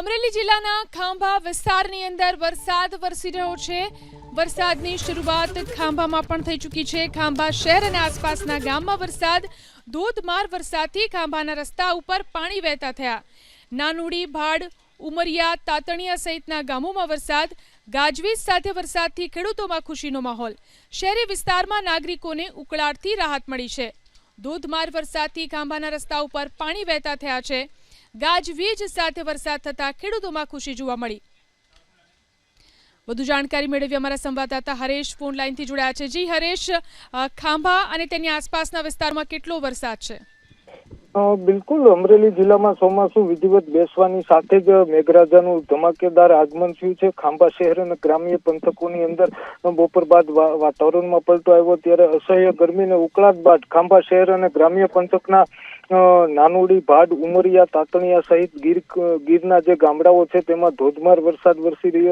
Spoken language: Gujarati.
અમરેલી જિલ્લાના ખાંભા વિસ્તારની અંદર વરસાદ વરસી રહ્યો છે. વરસાદની શરૂઆત ખાંભામાં પણ થઈ ચૂકી છે. ખાંભા શહેર અને આસપાસના ગામમાં વરસાદ, ધોધમાર વરસાદથી ખાંભાના રસ્તા ઉપર પાણી વહેતા થયા. નાનુડી, ભાડ, ઉમરિયા, તાતણિયા સહિતના ગામોમાં વરસાદ, ગાજવીજ સાથે વરસાદથી ખેડૂતોમાં ખુશીનો માહોલ. શહેરી વિસ્તારમાં નાગરિકોને ઉકળાટથી રાહત મળી છે. ધોધમાર વરસાદથી ખાંભાના રસ્તા ઉપર પાણી વહેતા થયા છે. ગાજવીજ સાથે વરસાદ થતા ખેડૂતોમાં ખુશી જોવા મળી. વધુ જાણકારી મેળવી અમારા સંવાદદાતા હરેશ ફોન લાઈનથી જોડાયા છે. જી હરેશ ખાંભા અને તેની આસપાસના વિસ્તારમાં કેટલો વરસાદ છે? બિલકુલ. અમરેલી જિલ્લામાં ચોમાસું વિધિવત બેસવાની સાથે જ મેઘરાજાનું ધમાકેદાર આગમન થયું છે. ખાંભા શહેર અને ગ્રામ્ય પંથકોની અંદર બપોર બાદ વાતાવરણમાં પલટો આવ્યો. ત્યારે અસહ્ય ગરમી અને ઉકળાટ બાદ ખાંભા શહેર અને ગ્રામ્ય પંથકના નાનુડી, ભાડ, ઉમરિયા, તાતણિયા સહિત ગીર, ગીરના જે ગામડાઓ છે તેમાં ધોધમાર વરસાદ વરસી રહ્યો